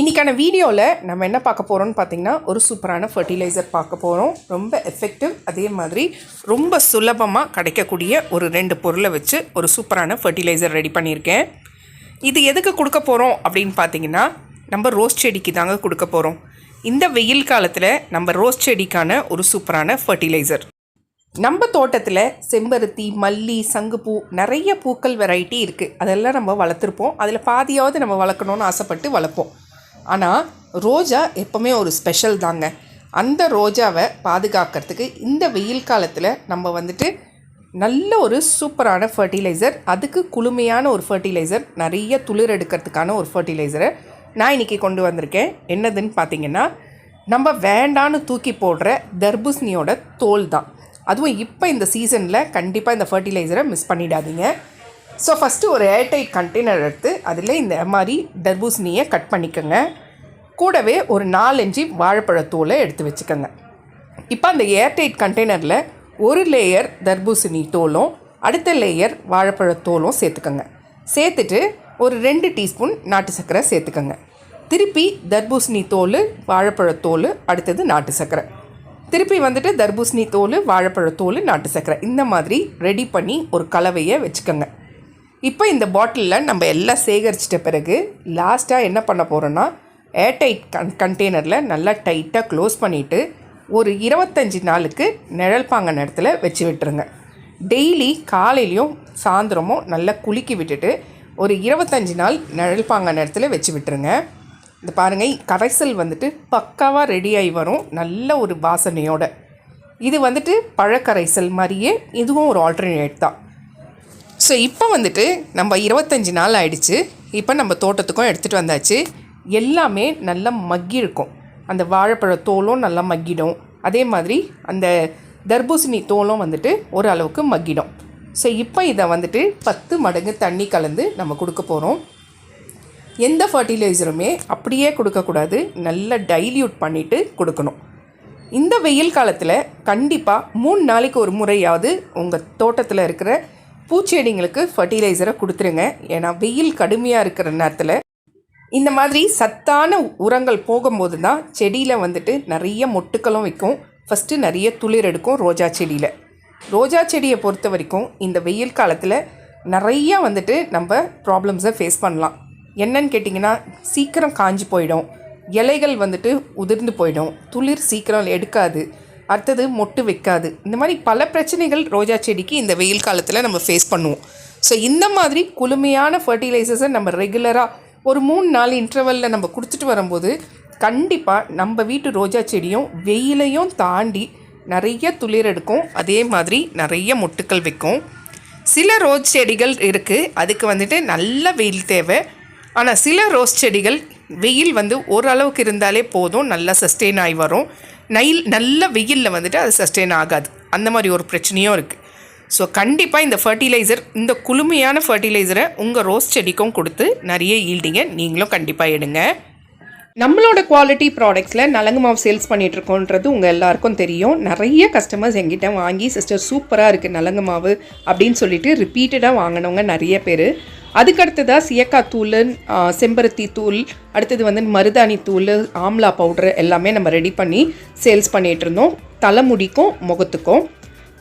இன்றைக்கான வீடியோவில் நம்ம என்ன பார்க்க போகிறோம்னு பார்த்திங்கன்னா ஒரு சூப்பரான ஃபர்டிலைசர் பார்க்க போகிறோம் ரொம்ப எஃபெக்டிவ் அதே மாதிரி ரொம்ப சுலபமாக கிடைக்கக்கூடிய ஒரு ரெண்டு பொருளை வச்சு ஒரு சூப்பரான ஃபர்டிலைசர் ரெடி பண்ணியிருக்கேன். இது எதுக்கு கொடுக்க போகிறோம் அப்படின்னு பார்த்தீங்கன்னா நம்ம ரோஸ் செடிக்கு தாங்க கொடுக்க போகிறோம் இந்த வெயில் காலத்தில் நம்ம ரோஸ் செடிக்கான ஒரு சூப்பரான ஃபர்டிலைசர் நம்ம தோட்டத்தில் செம்பருத்தி மல்லி சங்குப்பூ நிறைய பூக்கள் வெரைட்டி இருக்குது அதெல்லாம் நம்ம வளர்த்துருப்போம். அதில் பாதியாவது நம்ம வளர்க்கணும்னு ஆசைப்பட்டு வளர்ப்போம். ஆனால் ரோஜா எப்போவுமே ஒரு ஸ்பெஷல் தாங்க. அந்த ரோஜாவை பாதுகாக்கிறதுக்கு இந்த வெயில் காலத்தில் நம்ம வந்துட்டு நல்ல ஒரு சூப்பரான ஃபர்டிலைசர் அதுக்கு குளுமையான ஒரு ஃபர்டிலைசர் நிறைய துளிர் எடுக்கிறதுக்கான ஒரு ஃபர்டிலைசரை நான் இன்றைக்கி கொண்டு வந்திருக்கேன். என்னதுன்னு பார்த்தீங்கன்னா நம்ம வேண்டான்னு தூக்கி போடுற தர்பூசணியோட தோல் தான். அதுவும் இப்போ இந்த சீசனில் கண்டிப்பாக இந்த ஃபர்டிலைசரை மிஸ் பண்ணிடாதீங்க. ஸோ ஃபஸ்ட்டு ஒரு ஏர்டைட் கண்டெய்னர் எடுத்து அதில் இந்த மாதிரி தர்பூசணியை கட் பண்ணிக்கோங்க. கூடவே ஒரு நாலஞ்சு வாழைப்பழத்தூளை எடுத்து வச்சுக்கோங்க. இப்போ அந்த ஏர்டைட் கண்டெய்னரில் ஒரு லேயர் தர்பூசணி தோலும் அடுத்த லேயர் வாழைப்பழத்தோலும் சேர்த்துக்கோங்க. சேர்த்துட்டு ஒரு ரெண்டு டீஸ்பூன் நாட்டு சர்க்கரை சேர்த்துக்கோங்க. திருப்பி தர்பூசணி தோல் வாழைப்பழத்தோல் அடுத்தது நாட்டு சர்க்கரை. திருப்பி வந்துட்டு தர்பூசணி தோல் வாழைப்பழத்தோல் நாட்டு சர்க்கரை. இந்த மாதிரி ரெடி பண்ணி ஒரு கலவையை வச்சுக்கோங்க. இப்போ இந்த பாட்டிலில் நம்ம எல்லாம் சேகரிச்சிட்ட பிறகு லாஸ்ட்டாக என்ன பண்ண போகிறோன்னா ஏர்டைட் கன் கண்டெய்னரில் நல்லா டைட்டாக க்ளோஸ் பண்ணிவிட்டு ஒரு இருபத்தஞ்சி நாளுக்கு நிழல் பாங்க வச்சு விட்டுருங்க. டெய்லி காலையிலையும் சாயந்தரமும் நல்லா குலுக்கி விட்டுட்டு ஒரு இருபத்தஞ்சி நாள் நிழல் பாங்க வச்சு விட்டுருங்க. இந்த பாருங்கள் கரைசல் வந்துட்டு பக்காவாக ரெடி ஆகி வரும் நல்ல ஒரு வாசனையோட. இது வந்துட்டு பழக்கரைசல் மாதிரியே இதுவும் ஒரு ஆல்டர்னேட் தான். ஸோ இப்போ வந்துட்டு நம்ம இருபத்தஞ்சி நாள் ஆயிடுச்சு. இப்போ நம்ம தோட்டத்துக்கும் எடுத்துகிட்டு வந்தாச்சு. எல்லாமே நல்லா மக்கி இருக்கும் அந்த வாழைப்பழ தோலும் நல்லா மக்கிடும். அதே மாதிரி அந்த தர்பூசணி தோலும் வந்துட்டு ஓரளவுக்கு மக்கிடும். ஸோ இப்போ இதை வந்துட்டு பத்து மடங்கு தண்ணி கலந்து நம்ம கொடுக்க போகிறோம் எந்த ஃபர்டிலைசருமே அப்படியே கொடுக்கக்கூடாது நல்லா டைல்யூட் பண்ணிவிட்டு கொடுக்கணும். இந்த வெயில் காலத்தில் கண்டிப்பாக மூணு நாளைக்கு ஒரு முறையாவது உங்கள் தோட்டத்தில் இருக்கிற பூச்செடிங்களுக்கு ஃபர்டிலைசரை கொடுத்துருங்க. ஏன்னா வெயில் கடுமையாக இருக்கிற நேரத்தில் இந்த மாதிரி சத்தான உரங்கள் போகும்போது தான் செடியில் வந்துட்டு நிறைய மொட்டுக்களும் வைக்கும். ஃபஸ்ட்டு நிறைய துளிர் எடுக்கும் ரோஜா செடியில். ரோஜா செடியை பொறுத்த வரைக்கும் இந்த வெயில் காலத்தில் நிறைய வந்துட்டு நம்ம ப்ராப்ளம்ஸை ஃபேஸ் பண்ணலாம். என்னன்னு கேட்டிங்கன்னா சீக்கிரம் காஞ்சி போயிடும். இலைகள் வந்துட்டு உதிர்ந்து போயிடும். துளிர் சீக்கிரம் எடுக்காது. அடுத்தது மொட்டு வைக்காது. இந்த மாதிரி பல பிரச்சனைகள் ரோஜா செடிக்கு இந்த வெயில் காலத்தில் நம்ம ஃபேஸ் பண்ணுவோம். ஸோ இந்த மாதிரி குளுமையான ஃபர்டிலைசர்ஸை நம்ம ரெகுலராக ஒரு மூணு நாலு இன்டர்வலில் நம்ம கொடுத்துட்டு வரும்போது கண்டிப்பாக நம்ம வீட்டு ரோஜா செடியும் வெயிலையும் தாண்டி நிறைய துளிர் எடுக்கும். அதே மாதிரி நிறைய மொட்டுக்கள் வைக்கும். சில ரோஸ் செடிகள் இருக்குது அதுக்கு வந்துட்டு நல்ல வெயில் தேவை. ஆனால் சில ரோஸ் செடிகள் வெயில் வந்து ஓரளவுக்கு இருந்தாலே போதும். நல்லா சஸ்டெயின் ஆகி வரும். நைல் நல்ல வெயிலில் வந்துட்டு அது சஸ்டெயின் ஆகாது. அந்த மாதிரி ஒரு பிரச்சனையும் இருக்குது ஸோ கண்டிப்பாக இந்த ஃபர்டிலைசர் இந்த குளுமையான ஃபர்டிலைசரை உங்கள் ரோஸ் செடிக்கும் கொடுத்து நிறைய ஈல்டிங்க நீங்களும் கண்டிப்பாக எடுங்க. நம்மளோட குவாலிட்டி ப்ராடக்ட்ஸில் நலங்கு மாவு சேல்ஸ் பண்ணிகிட்ருக்கோன்றது உங்கள் எல்லாருக்கும் தெரியும். நிறைய கஸ்டமர்ஸ் எங்கிட்ட வாங்கி சிஸ்டர் சூப்பராக இருக்குது நலங்கு மாவு அப்படின்னு சொல்லிட்டு ரிப்பீட்டடாக வாங்கினவங்க நிறைய பேர். அதுக்கடுத்ததாக சியக்காய் தூள் செம்பருத்தி தூள் அடுத்தது வந்து மருதாணி தூள் ஆம்லா பவுடர் எல்லாமே நம்ம ரெடி பண்ணி சேல்ஸ் பண்ணிகிட்டு இருந்தோம். தலைமுடிக்கும் முகத்துக்கும்.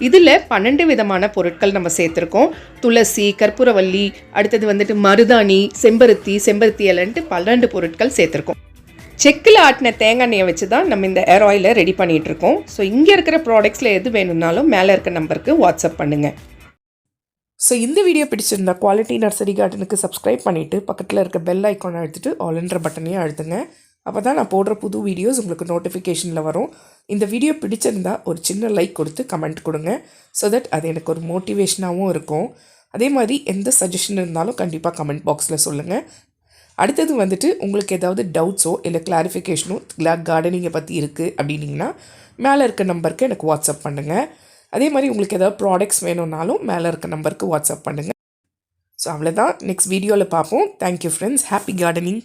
இதில் பன்னெண்டு விதமான பொருட்கள் நம்ம சேர்த்துருக்கோம். துளசி கற்பூரவல்லி அடுத்தது வந்துட்டு மருதாணி செம்பருத்தி செம்பருத்தி இலன்ட்டு பன்னெண்டு பொருட்கள் சேர்த்துருக்கோம். செக்கில் ஆட்டின தேங்காய் எண்ணெயை வச்சு தான் நம்ம இந்த ஏர் ஆயிலை ரெடி பண்ணிகிட்டு இருக்கோம் ஸோ இங்கே இருக்கிற ப்ராடக்ட்ஸில் எது வேணும்னாலும் மேலே இருக்க நம்பருக்கு வாட்ஸ்அப் பண்ணுங்கள் ஸோ இந்த வீடியோ பிடிச்சிருந்தா குவாலிட்டி நர்சரி கார்டனுக்கு சப்ஸ்கிரைப் பண்ணிவிட்டு பக்கத்தில் இருக்க பெல் ஐக்கானை ஆல் என்ற பட்டனையும் அழுத்துங்க. அப்போ தான் நான் போடுற புது வீடியோஸ் உங்களுக்கு நோட்டிஃபிகேஷனில் வரும். இந்த வீடியோ பிடிச்சிருந்தா ஒரு சின்ன லைக் கொடுத்து கமெண்ட் கொடுங்க. ஸோ தட் அது எனக்கு ஒரு மோட்டிவேஷனாகவும் இருக்கும். அதே மாதிரி எந்த சஜஷன் இருந்தாலும் கண்டிப்பாக கமெண்ட் பாக்ஸில் சொல்லுங்கள் அடுத்தது வந்துட்டு உங்களுக்கு ஏதாவது டவுட்ஸோ இல்லை கிளாரிஃபிகேஷனோ கார்டனிங்கை பற்றி இருக்குது அப்படின்னீங்கன்னா மேலே இருக்க நம்பருக்கு எனக்கு வாட்ஸ்அப் பண்ணுங்கள் அதே மாதிரி உங்களுக்கு ஏதாவது ப்ராடக்ட்ஸ் வேணும்னாலும் மேலே இருக்க நம்பருக்கு வாட்ஸ்அப் பண்ணுங்கள் ஸோ அவ்வளோதான் நெக்ஸ்ட் வீடியோவில் பார்ப்போம். Thank you friends happy gardening